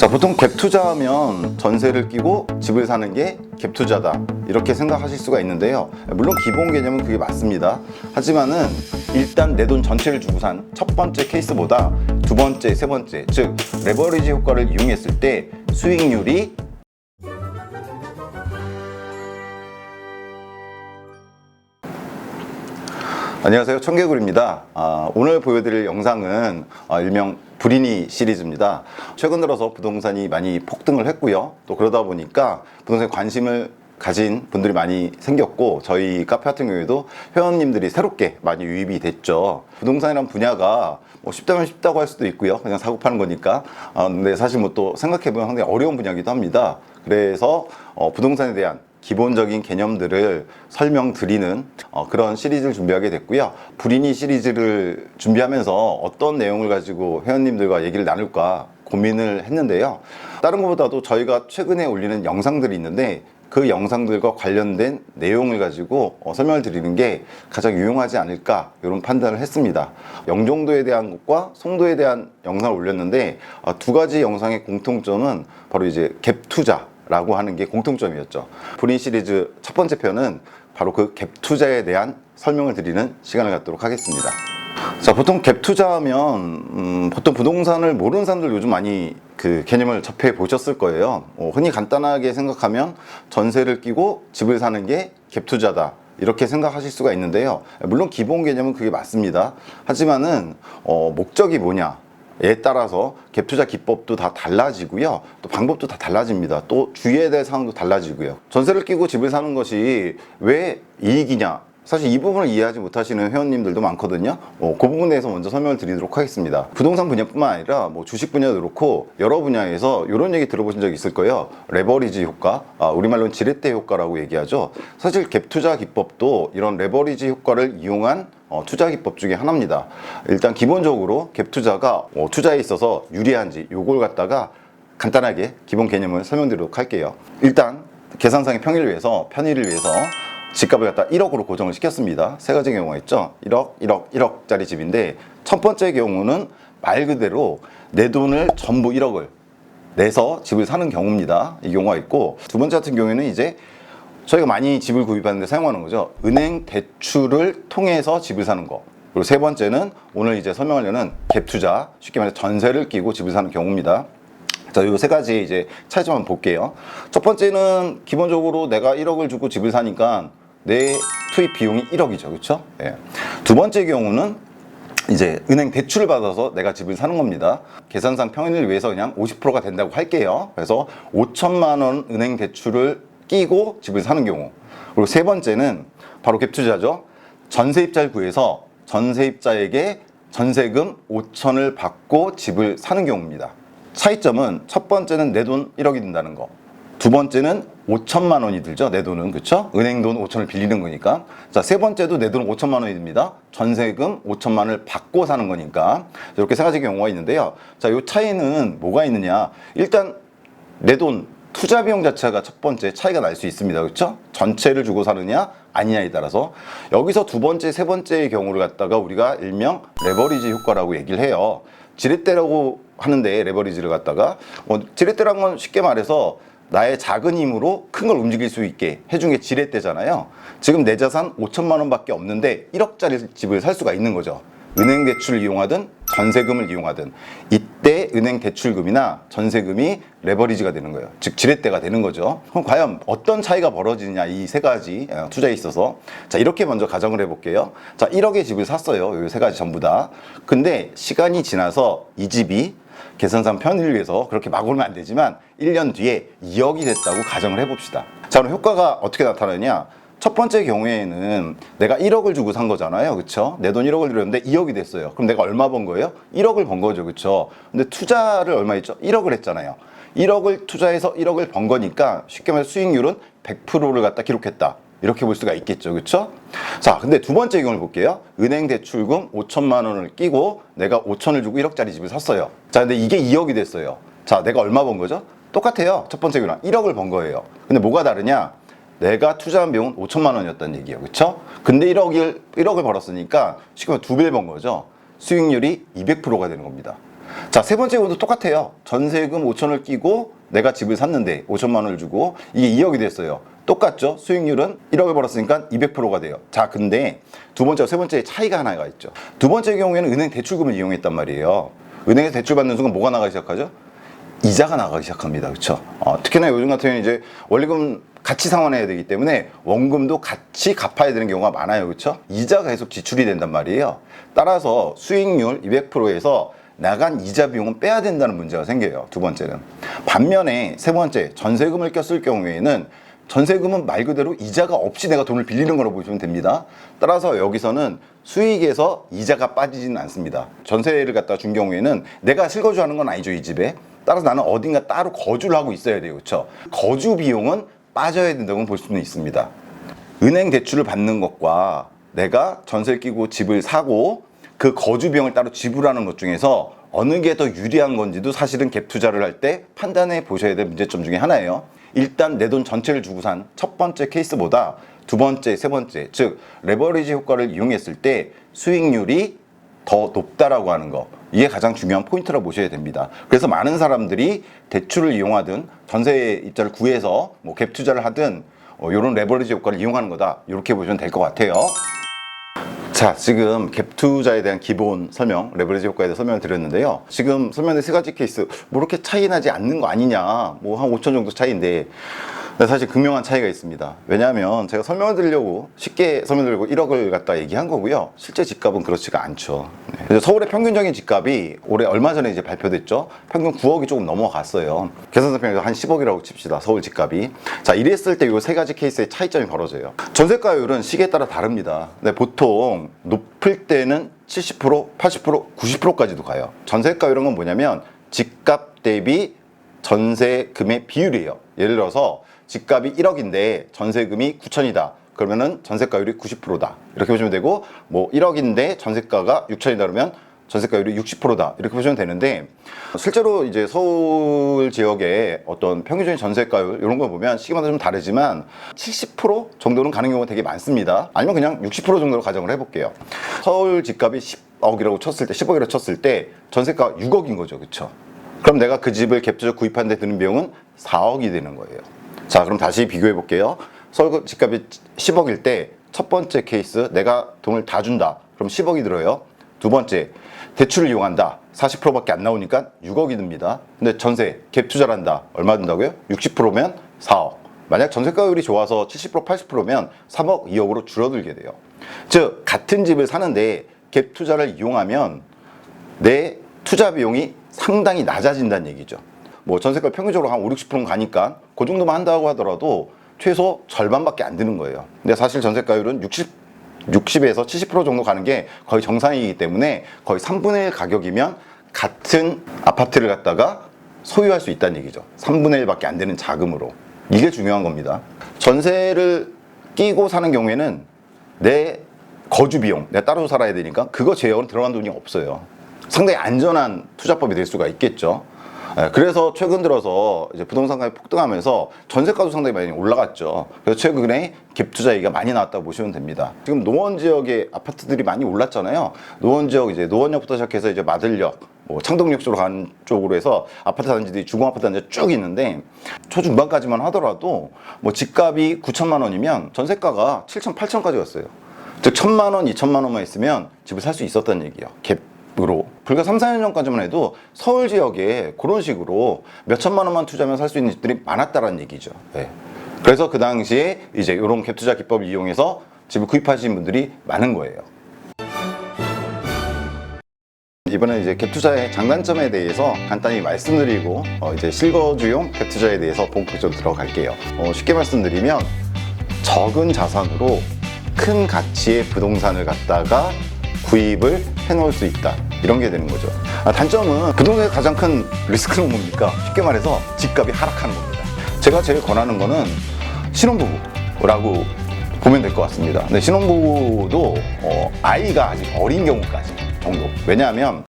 자, 보통 갭 투자하면 전세를 끼고 집을 사는 게 갭 투자다. 이렇게 생각하실 수가 있는데요. 물론 기본 개념은 그게 맞습니다. 하지만은 일단 내 돈 전체를 주고 산 첫 번째 케이스보다 두 번째, 세 번째, 즉 레버리지 효과를 이용했을 때 수익률이 안녕하세요. 청개구리입니다. 아, 오늘 보여드릴 영상은 아, 일명 브리니 시리즈입니다. 최근 들어서 부동산이 많이 폭등을 했고요. 또 그러다 보니까 부동산에 관심을 가진 분들이 많이 생겼고 저희 카페 같은 경우에도 회원님들이 새롭게 많이 유입이 됐죠. 부동산이란 분야가 뭐 쉽다면 쉽다고 할 수도 있고요. 그냥 사고 파는 거니까. 아, 근데 사실 뭐 또 생각해보면 상당히 어려운 분야이기도 합니다. 그래서 어, 부동산에 대한 기본적인 개념들을 설명드리는 어, 그런 시리즈를 준비하게 됐고요. 브리니 시리즈를 준비하면서 어떤 내용을 가지고 회원님들과 얘기를 나눌까 고민을 했는데요. 다른 것보다도 저희가 최근에 올리는 영상들이 있는데 그 영상들과 관련된 내용을 가지고 어, 설명을 드리는 게 가장 유용하지 않을까 이런 판단을 했습니다. 영종도에 대한 것과 송도에 대한 영상을 올렸는데 어, 두 가지 영상의 공통점은 바로 이제 갭 투자 라고 하는 게 공통점이었죠. 브린 시리즈 첫 번째 편은 바로 그 갭 투자에 대한 설명을 드리는 시간을 갖도록 하겠습니다. 자, 보통 갭 투자하면 음, 보통 부동산을 모르는 사람들 요즘 많이 그 개념을 접해 보셨을 거예요. 어, 흔히 간단하게 생각하면 전세를 끼고 집을 사는 게 갭 투자다. 이렇게 생각하실 수가 있는데요. 물론 기본 개념은 그게 맞습니다. 하지만은 어, 목적이 뭐냐? 에 따라서 갭 투자 기법도 다 달라지고요. 또 방법도 다 달라집니다. 또 주의해야 될 사항도 달라지고요. 전세를 끼고 집을 사는 것이 왜 이익이냐? 사실 이 부분을 이해하지 못하시는 회원님들도 많거든요. 어, 그 부분에 대해서 먼저 설명을 드리도록 하겠습니다. 부동산 분야뿐만 아니라 뭐 주식 분야도 그렇고 여러 분야에서 이런 얘기 들어보신 적 있을 거예요. 레버리지 효과, 아, 우리말로는 지렛대 효과라고 얘기하죠. 사실 갭 투자 기법도 이런 레버리지 효과를 이용한 어, 투자 기법 중에 하나입니다. 일단 기본적으로 갭 투자가 어, 투자에 있어서 유리한지 요걸 갖다가 간단하게 기본 개념을 설명드리도록 할게요. 일단 계산상의 평일을 위해서 편의를 위해서 집값을 갖다 1억으로 고정을 시켰습니다. 세 가지 경우가 있죠. 1억, 1억, 1억짜리 집인데 첫 번째 경우는 말 그대로 내 돈을 전부 1억을 내서 집을 사는 경우입니다. 이 경우가 있고 두 번째 같은 경우에는 이제 저희가 많이 집을 구입하는데 사용하는 거죠. 은행 대출을 통해서 집을 사는 거. 그리고 세 번째는 오늘 이제 설명하려는 갭 투자, 쉽게 말해서 전세를 끼고 집을 사는 경우입니다. 자, 요 세 가지 이제 차이점 한번 볼게요. 첫 번째는 기본적으로 내가 1억을 주고 집을 사니까 내 투입 비용이 1억이죠. 그렇죠? 예. 두 번째 경우는 이제 은행 대출을 받아서 내가 집을 사는 겁니다. 계산상 평인을 위해서 그냥 50%가 된다고 할게요. 그래서 5천만 원 은행 대출을 끼고 집을 사는 경우. 그리고 세 번째는 바로 갭 투자죠. 전세입자를 구해서 전세입자에게 전세금 5천을 받고 집을 사는 경우입니다. 차이점은 첫 번째는 내 돈 1억이 든다는 거. 두 번째는 5천만 원이 들죠. 내 돈은 그렇죠? 은행 돈 5천을 빌리는 거니까. 자, 세 번째도 내돈 5천만 원이 듭니다. 전세금 5천만 원을 받고 사는 거니까. 이렇게 세 가지 경우가 있는데요. 자, 요 차이는 뭐가 있느냐? 일단 내 돈 투자 비용 자체가 첫 번째 차이가 날 수 있습니다. 그렇죠? 전체를 주고 사느냐 아니냐에 따라서 여기서 두 번째, 세 번째의 경우를 갖다가 우리가 일명 레버리지 효과라고 얘기를 해요. 지렛대라고 하는데 레버리지를 갖다가 뭐 지렛대란 건 쉽게 말해서 나의 작은 힘으로 큰 걸 움직일 수 있게 해준 게 지렛대잖아요. 지금 내 자산 5천만 원밖에 없는데 1억짜리 집을 살 수가 있는 거죠. 은행 대출을 이용하든 전세금을 이용하든 이 때 은행 대출금이나 전세금이 레버리지가 되는 거예요. 즉 지렛대가 되는 거죠. 그럼 과연 어떤 차이가 벌어지느냐 이 세 가지 어, 투자에 있어서 자 이렇게 먼저 가정을 해볼게요. 자 1억의 집을 샀어요. 이 세 가지 전부 다. 근데 시간이 지나서 이 집이 계산상 편의를 위해서 그렇게 막 오면 안 되지만 1년 뒤에 2억이 됐다고 가정을 해봅시다. 자 그럼 효과가 어떻게 나타나냐? 첫 번째 경우에는 내가 1억을 주고 산 거잖아요. 그쵸? 내 돈 1억을 들였는데 2억이 됐어요. 그럼 내가 얼마 번 거예요? 1억을 번 거죠. 그쵸? 근데 투자를 얼마 했죠? 1억을 했잖아요. 1억을 투자해서 1억을 번 거니까 쉽게 말해서 수익률은 100%를 갖다 기록했다. 이렇게 볼 수가 있겠죠. 그쵸? 자, 근데 두 번째 경우를 볼게요. 은행 대출금 5천만 원을 끼고 내가 5천을 주고 1억짜리 집을 샀어요. 자, 근데 이게 2억이 됐어요. 자, 내가 얼마 번 거죠? 똑같아요. 첫 번째 경우랑 1억을 번 거예요. 근데 뭐가 다르냐? 내가 투자한 비용은 5천만 원이었다는 얘기예요. 그쵸? 근데 1억을, 1억을 벌었으니까 쉽게 말해 두 배를 번 거죠. 수익률이 200%가 되는 겁니다. 자, 세 번째 경우도 똑같아요. 전세금 5천을 끼고 내가 집을 샀는데 5천만 원을 주고 이게 2억이 됐어요. 똑같죠? 수익률은 1억을 벌었으니까 200%가 돼요. 자, 근데 두 번째와 세 번째 차이가 하나가 있죠. 두 번째 경우에는 은행 대출금을 이용했단 말이에요. 은행에서 대출 받는 순간 뭐가 나가기 시작하죠? 이자가 나가기 시작합니다. 그렇죠? 어, 특히나 요즘 같은 경우는 이제 원리금 같이 상환해야 되기 때문에 원금도 같이 갚아야 되는 경우가 많아요. 그렇죠? 이자가 계속 지출이 된단 말이에요. 따라서 수익률 200%에서 나간 이자 비용은 빼야 된다는 문제가 생겨요. 두 번째는. 반면에 세 번째 전세금을 꼈을 경우에는 전세금은 말 그대로 이자가 없이 내가 돈을 빌리는 거라고 보시면 됩니다. 따라서 여기서는 수익에서 이자가 빠지지는 않습니다. 전세를 갖다 준 경우에는 내가 실거주 하는 건 아니죠, 이 집에. 따라서 나는 어딘가 따로 거주를 하고 있어야 돼요. 그렇죠? 거주 비용은 빠져야 된다고 볼 수는 있습니다. 은행 대출을 받는 것과 내가 전세 끼고 집을 사고 그 거주 비용을 따로 지불하는 것 중에서 어느 게 더 유리한 건지도 사실은 갭 투자를 할 때 판단해 보셔야 될 문제점 중에 하나예요. 일단 내 돈 전체를 주고 산 첫 번째 케이스보다 두 번째, 세 번째, 즉 레버리지 효과를 이용했을 때 수익률이 더 높다라고 하는 거 이게 가장 중요한 포인트라고 보셔야 됩니다. 그래서 많은 사람들이 대출을 이용하든 전세 입자를 구해서 뭐 갭 투자를 하든 어, 이런 레버리지 효과를 이용하는 거다 이렇게 보시면 될 것 같아요. 자, 지금 갭 투자에 대한 기본 설명, 레버리지 효과에 대해 설명을 드렸는데요. 지금 설명된 세 가지 케이스, 뭐 이렇게 차이 나지 않는 거 아니냐, 뭐 한 5천 정도 차이인데, 사실 극명한 차이가 있습니다. 왜냐하면 제가 설명을 드리려고 쉽게 설명드리고 1억을 갖다 얘기한 거고요. 실제 집값은 그렇지가 않죠. 네. 서울의 평균적인 집값이 올해 얼마 전에 이제 발표됐죠. 평균 9억이 조금 넘어갔어요. 계산서평에서 한 10억이라고 칩시다. 서울 집값이. 자, 이랬을 때 이 세 가지 케이스의 차이점이 벌어져요. 전세가율은 시기에 따라 다릅니다. 근데 보통 높을 때는 70%, 80%, 90%까지도 가요. 전세가율은 건 뭐냐면 집값 대비 전세금의 비율이에요. 예를 들어서 집값이 1억인데 전세금이 9천이다. 그러면은 전세가율이 90%다. 이렇게 보시면 되고 뭐 1억인데 전세가가 6천이다 그러면 전세가율이 60%다. 이렇게 보시면 되는데 실제로 이제 서울 지역의 어떤 평균적인 전세가율 이런 걸 보면 시기마다 좀 다르지만 70% 정도는 가는 경우가 되게 많습니다. 아니면 그냥 60% 정도로 가정을 해볼게요. 서울 집값이 10억이라고 쳤을 때 10억이라고 쳤을 때 전세가 6억인 거죠. 그렇죠? 그럼 내가 그 집을 갭투자 구입하는 데 드는 비용은 4억이 되는 거예요. 자, 그럼 다시 비교해 볼게요. 서울 집값이 10억일 때 첫 번째 케이스 내가 돈을 다 준다. 그럼 10억이 들어요. 두 번째 대출을 이용한다. 40%밖에 안 나오니까 6억이 듭니다. 근데 전세 갭 투자를 한다. 얼마 든다고요? 60%면 4억. 만약 전세가율이 좋아서 70% 80%면 3억 2억으로 줄어들게 돼요. 즉 같은 집을 사는데 갭 투자를 이용하면 내 투자 비용이 상당히 낮아진다는 얘기죠. 뭐 전세가 평균적으로 한 5, 60%는 가니까 그 정도만 한다고 하더라도 최소 절반밖에 안 드는 거예요. 근데 사실 전세가율은 60 60에서 70% 정도 가는 게 거의 정상이기 때문에 거의 3분의 1 가격이면 같은 아파트를 갖다가 소유할 수 있다는 얘기죠. 3분의 1밖에 안 되는 자금으로. 이게 중요한 겁니다. 전세를 끼고 사는 경우에는 내 거주 비용, 내가 따로 살아야 되니까 그거 제외하고는 들어간 돈이 없어요. 상당히 안전한 투자법이 될 수가 있겠죠. 예, 그래서 최근 들어서 이제 부동산 가격이 폭등하면서 전세가도 상당히 많이 올라갔죠. 그래서 최근에 갭 투자 얘기가 많이 나왔다고 보시면 됩니다. 지금 노원 지역의 아파트들이 많이 올랐잖아요. 노원 지역 이제 노원역부터 시작해서 이제 마들역, 뭐 창동역 쪽으로 가는 쪽으로 해서 아파트 단지들이 주공 아파트 단지가 쭉 있는데 초중반까지만 하더라도 뭐 집값이 9천만 원이면 전세가가 7천, 8천까지 갔어요. 즉 천만 원, 2천만 원만 있으면 집을 살 수 있었다는 얘기예요. 갭 으로. 불과 3, 4년 전까지만 해도 서울 지역에 그런 식으로 몇 천만 원만 투자하면 살 수 있는 집들이 많았다라는 얘기죠. 네. 그래서 그 당시에 이제 이런 갭 투자 기법을 이용해서 집을 구입하신 분들이 많은 거예요. 이번에 이제 갭 투자의 장단점에 대해서 간단히 말씀드리고 어, 이제 실거주용 갭 투자에 대해서 본격적으로 들어갈게요. 어, 쉽게 말씀드리면 적은 자산으로 큰 가치의 부동산을 갖다가 구입을 해놓을 수 있다. 이런 게 되는 거죠. 아, 단점은 부동산의 가장 큰 리스크는 뭡니까? 쉽게 말해서 집값이 하락하는 겁니다. 제가 제일 권하는 거는 신혼부부라고 보면 될 것 같습니다. 근데 신혼부부도 어, 아이가 아직 어린 경우까지 정도. 왜냐하면